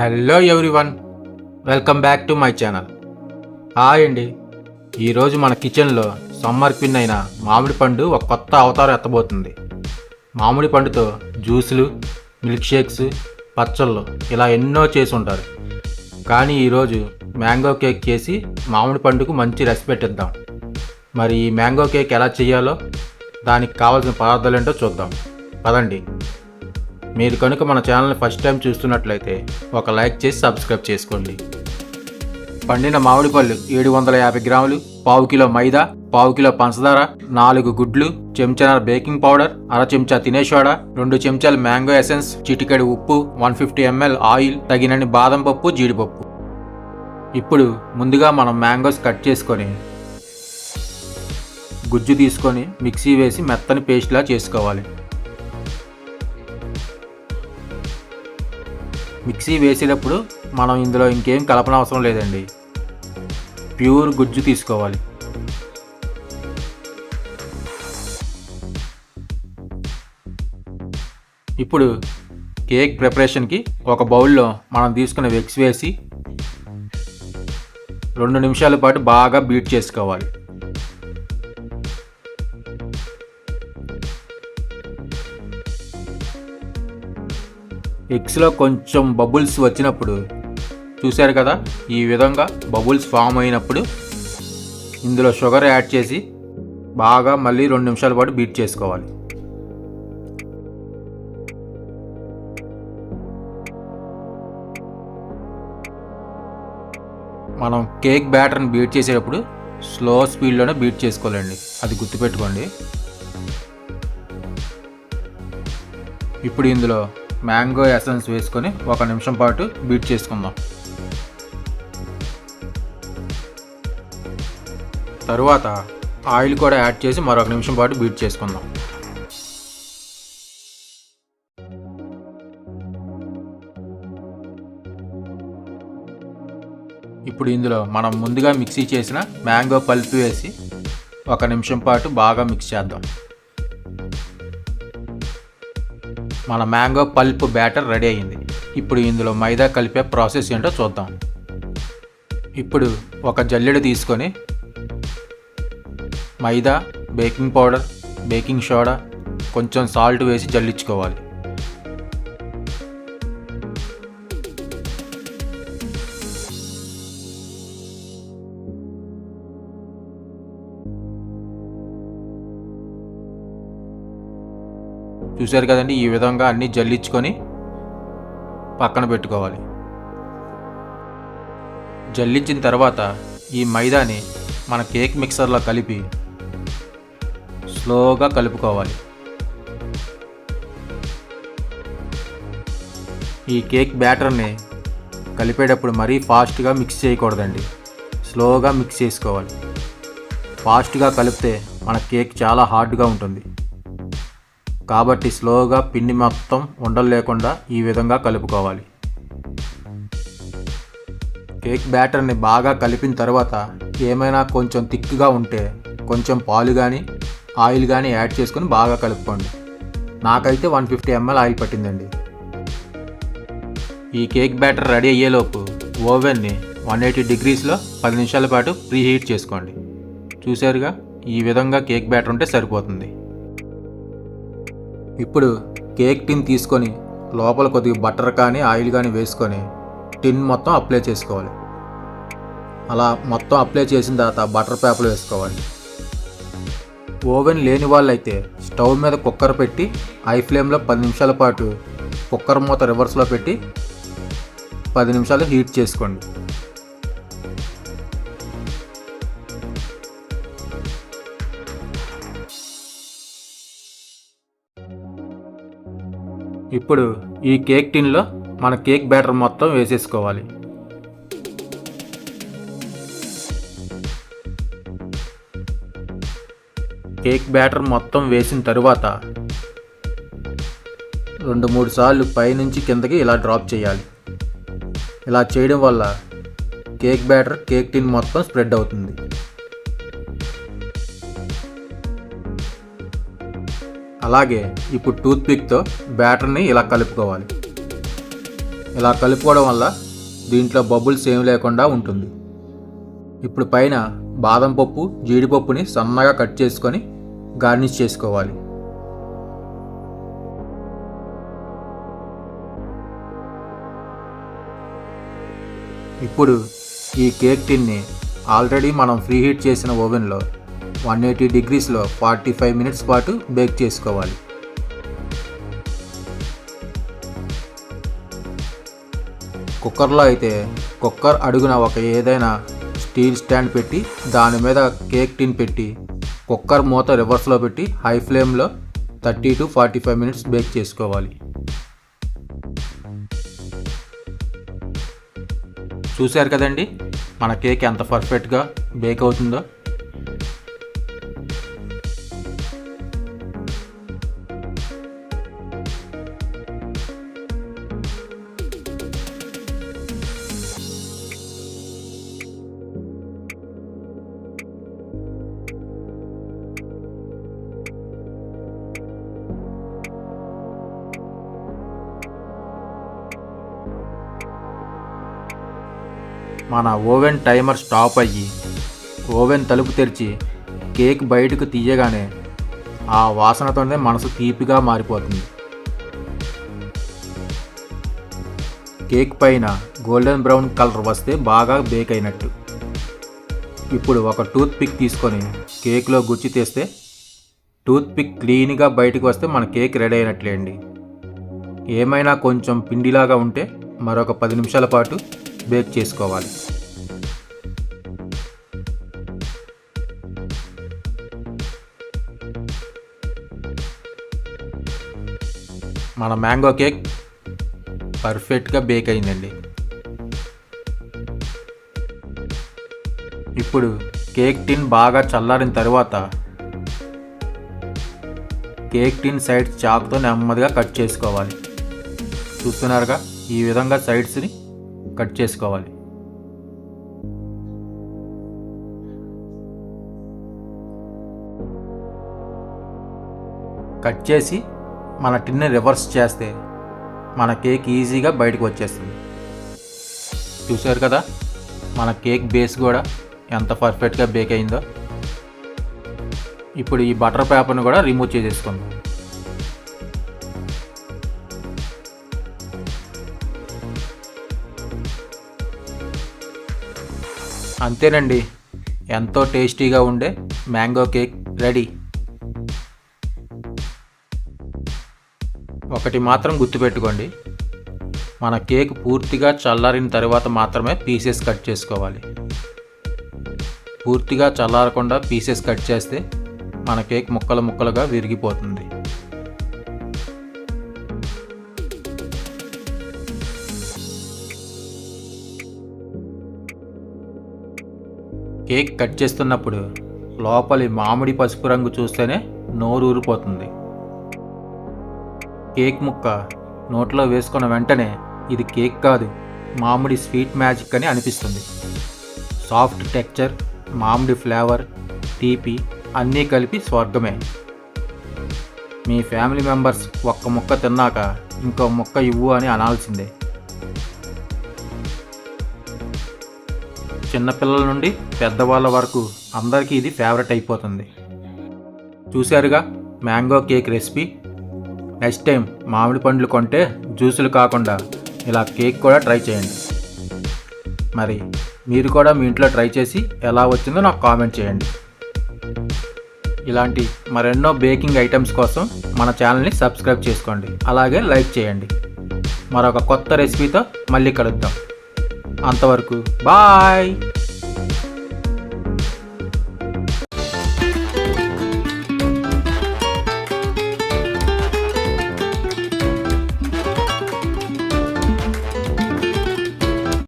Hello everyone. Welcome back to my channel. Hi అండి. ఈరోజు మన కిచెన్లో సమ్మర్ పిన్ అయిన మామిడి పండు ఒక కొత్త అవతారం ఎత్తబోతుంది. మామిడి పండుతో జ్యూసులు మిల్క్ షేక్స్ పచ్చళ్ళు ఇలా ఎన్నో చేసి ఉంటారు. కానీ ఈరోజు మ్యాంగో కేక్ చేసి మామిడి పండుకు మంచి రెసిపీ పెట్టిద్దాం మరి ఈ మ్యాంగో కేక్ ఎలా చేయాలో దానికి కావాల్సిన పదార్థాలు ఏంటో చూద్దాం. పదండి. మీరు కనుక మన ఛానల్ని ఫస్ట్ టైం చూస్తున్నట్లయితే ఒక లైక్ చేసి సబ్స్క్రైబ్ చేసుకోండి. పండిన మామిడి పళ్ళు ఏడు వందల యాభై గ్రాములు పావు కిలో మైదా పావు కిలో పంచదార నాలుగు గుడ్లు చెంచాన్నర బేకింగ్ పౌడర్ అర చెంచా తినే సోడా రెండు చెంచాలు మ్యాంగో ఎసెన్స్ చిటికెడు ఉప్పు వన్ ఫిఫ్టీ ఎంఎల్ ఆయిల్ తగినన్ని బాదం పప్పు జీడిపప్పు. ఇప్పుడు ముందుగా మనం మ్యాంగోస్ కట్ చేసుకొని గుజ్జు తీసుకొని మిక్సీ వేసి మెత్తని పేస్ట్లా చేసుకోవాలి. మిక్సీ వేసేటప్పుడు మనం ఇందులో ఇంకేం కలపన అవసరం లేదండి. ప్యూర్ గుజ్జు తీసుకోవాలి. ఇప్పుడు కేక్ ప్రిపరేషన్కి ఒక బౌల్లో మనం తీసుకున్న వెక్స్ వేసి రెండు నిమిషాల పాటు బాగా బీట్ చేసుకోవాలి. ఎగ్స్లో కొంచెం బబుల్స్ వచ్చినప్పుడు చూశారు కదా? ఈ విధంగా బబుల్స్ ఫామ్ అయినప్పుడు ఇందులో షుగర్ యాడ్ చేసి బాగా మళ్ళీ రెండు నిమిషాల పాటు బీట్ చేసుకోవాలి. మనం కేక్ బ్యాటర్ని బీట్ చేసేటప్పుడు స్లో స్పీడ్లోనే బీట్ చేసుకోవాలండి. అది గుర్తుపెట్టుకోండి. ఇప్పుడు ఇందులో మ్యాంగో ఎసెన్స్ వేసుకొని ఒక నిమిషం పాటు బీట్ చేసుకుందాం. తరువాత ఆయిల్ కూడా యాడ్ చేసి మరొక నిమిషం పాటు బీట్ చేసుకుందాం. ఇప్పుడు ఇందులో మనం ముందుగా మిక్సీ చేసిన మ్యాంగో పల్పు వేసి ఒక నిమిషం పాటు బాగా మిక్స్ చేద్దాం. మన మ్యాంగో పల్ప్ బ్యాటర్ రెడీ అయింది ఇప్పుడు ఇందులో మైదా కలిపే ప్రాసెస్ ఏంటో చూద్దాం. ఇప్పుడు ఒక జల్లెడ తీసుకొని maida baking powder baking soda కొంచెం సాల్ట్ వేసి జల్లించుకోవాలి. చూశారు కదండి ఈ విధంగా అన్నీ జల్లించుకొని పక్కన పెట్టుకోవాలి. జల్లించిన తర్వాత ఈ మైదాని మన కేక్ మిక్సర్లో కలిపి స్లోగా కలుపుకోవాలి. ఈ కేక్ బ్యాటర్ని కలిపేటప్పుడు మరీ ఫాస్ట్గా మిక్స్ చేయకూడదండి. స్లోగా మిక్స్ చేసుకోవాలి. ఫాస్ట్గా కలిపితే మన కేక్ చాలా హార్డ్గా ఉంటుంది. కాబట్టి స్లోగా పిండి మొత్తం ఉండలు లేకుండా ఈ విధంగా కలుపుకోవాలి. కేక్ బ్యాటర్ని బాగా కలిపిన తర్వాత ఏమైనా కొంచెం థిక్గా ఉంటే కొంచెం పాలు కానీ ఆయిల్ కానీ యాడ్ చేసుకొని బాగా కలుపుకోండి. నాకైతే వన్ ఫిఫ్టీ ఎంఎల్ ఆయిల్ పట్టిందండి. ఈ కేక్ బ్యాటర్ రెడీ అయ్యేలోపు ఓవెన్ని వన్ ఎయిటీ డిగ్రీస్లో పది నిమిషాల పాటు ప్రీ హీట్ చేసుకోండి. చూసారుగా ఈ విధంగా కేక్ బ్యాటర్ ఉంటే సరిపోతుంది. ఇప్పుడు కేక్ టిన్ తీసుకొని లోపల కొద్దిగా బటర్ కానీ ఆయిల్ కానీ వేసుకొని టిన్ మొత్తం అప్లై చేసుకోవాలి. అలా మొత్తం అప్లై చేసిన తర్వాత బటర్ పేపర్ వేసుకోవాలి. ఓవెన్ లేని వాళ్ళైతే స్టవ్ మీద కుక్కర్ పెట్టి హై ఫ్లేమ్లో పది నిమిషాల పాటు కుక్కర్ మూత రివర్స్లో పెట్టి పది నిమిషాలు హీట్ చేసుకోండి. ఇప్పుడు ఈ కేక్ టిన్లో మన కేక్ బ్యాటర్ మొత్తం వేసేసుకోవాలి. కేక్ బ్యాటర్ మొత్తం వేసిన తరువాత రెండు మూడు సార్లు పైనుంచి కిందకి ఇలా డ్రాప్ చేయాలి. ఇలా చేయడం వల్ల కేక్ బ్యాటర్ కేక్ టిన్ మొత్తం స్ప్రెడ్ అవుతుంది. అలాగే ఇప్పుడు టూత్పిక్తో బ్యాటర్ని ఇలా కలుపుకోవాలి. ఇలా కలుపుకోవడం వల్ల దీంట్లో బబుల్స్ ఏమి లేకుండా ఉంటుంది. ఇప్పుడు పైన బాదం పప్పు జీడిపప్పుని సన్నగా కట్ చేసుకొని గార్నిష్ చేసుకోవాలి. ఇప్పుడు ఈ కేక్ టిన్ని ఆల్రెడీ మనం ఫ్రీ హీట్ చేసిన ఓవెన్లో వన్ ఎయిటీ డిగ్రీస్లో ఫార్టీ ఫైవ్ మినిట్స్ పాటు బేక్ చేసుకోవాలి. కుక్కర్లో అయితే కుక్కర్ అడుగున ఒక ఏదైనా స్టీల్ స్టాండ్ పెట్టి దాని మీద కేక్ టిన్ పెట్టి కుక్కర్ మూత రివర్స్లో పెట్టి హై ఫ్లేమ్లో thirty to forty five minutes bake చేసుకోవాలి. చూశారు కదండి? మన కేక్ ఎంత పర్ఫెక్ట్గా బేక్ అవుతుందో? మన ఓవెన్ టైమర్ స్టాప్ అయ్యి ఓవెన్ తలుపు తెరిచి కేక్ బయటకు తీయగానే ఆ వాసనతోనే మనసు తీపిగా మారిపోతుంది. కేక్ పైన గోల్డెన్ బ్రౌన్ కలర్ వస్తే బాగా బేక్ అయినట్టు. ఇప్పుడు ఒక టూత్ పిక్ తీసుకొని కేక్లో గుచ్చి తీస్తే టూత్ పిక్ క్లీన్గా బయటకు వస్తే మన కేక్ రెడీ అయినట్లేండి. ఏమైనా కొంచెం పిండిలాగా ఉంటే మరొక పది నిమిషాల పాటు బేక్ చేసుకోవాలి. మన మ్యాంగో కేక్ పర్ఫెక్ట్గా బేక్ అయిందండి. ఇప్పుడు కేక్ టిన్ బాగా చల్లారిన తర్వాత కేక్ టిన్ సైడ్స్ చాకుతో నెమ్మదిగా కట్ చేసుకోవాలి. చూస్తున్నారుగా ఈ విధంగా సైడ్స్ని కట్ చేసుకోవాలి. కట్ చేసి మన టిన్ని రివర్స్ చేస్తే మన కేక్ ఈజీగా బయటకు వచ్చేస్తుంది. చూసారు కదా? మన కేక్ బేస్ కూడా ఎంత పర్ఫెక్ట్గా బేక్ అయిందో. ఇప్పుడు ఈ బటర్ పేపర్ని కూడా రిమూవ్ చేసేసుకుందాం. అంతేనండి. ఎంతో టేస్టీగా ఉండే మ్యాంగో కేక్ రెడీ. ఒకటి మాత్రం గుర్తుపెట్టుకోండి. మన కేక్ పూర్తిగా చల్లారిన తర్వాత మాత్రమే పీసెస్ కట్ చేసుకోవాలి. పూర్తిగా చల్లారకుండా పీసెస్ కట్ చేస్తే మన కేక్ ముక్కలు ముక్కలుగా విరిగిపోతుంది. కేక్ కట్ చేస్తున్నప్పుడు లోపలి మామిడి పసుపు రంగు చూస్తేనే నోరు ఊరిపోతుంది. కేక్ ముక్క నోట్లో వేసుకున్న వెంటనే ఇది కేక్ కాదు మామిడి స్వీట్ మ్యాజిక్ అని అనిపిస్తుంది. సాఫ్ట్ టెక్చర్ మామిడి ఫ్లేవర్ తీపి అన్నీ కలిపి స్వర్గమే. మీ ఫ్యామిలీ మెంబర్స్ ఒక్క ముక్క తిన్నాక ఇంకో ముక్క ఇవ్వు అని అనాల్సిందే. చిన్నపిల్లల నుండి పెద్దవాళ్ళ వరకు అందరికీ ఇది ఫేవరెట్ అయిపోతుంది. చూశారుగా? Mango cake recipe next time మామిడి పండ్లు కొంటే జ్యూసులు కాకుండా ఇలా కేక్ కూడా ట్రై చేయండి. మరి మీరు కూడా మీ ఇంట్లో ట్రై చేసి ఎలా వచ్చిందో నాకు కామెంట్ చేయండి. ఇలాంటి మరెన్నో బేకింగ్ ఐటమ్స్ కోసం మన ఛానల్ని సబ్స్క్రైబ్ చేసుకోండి. అలాగే లైక్ చేయండి. మరొక కొత్త రెసిపీతో మళ్ళీ కలుద్దాం. అంతవరకు బాయ్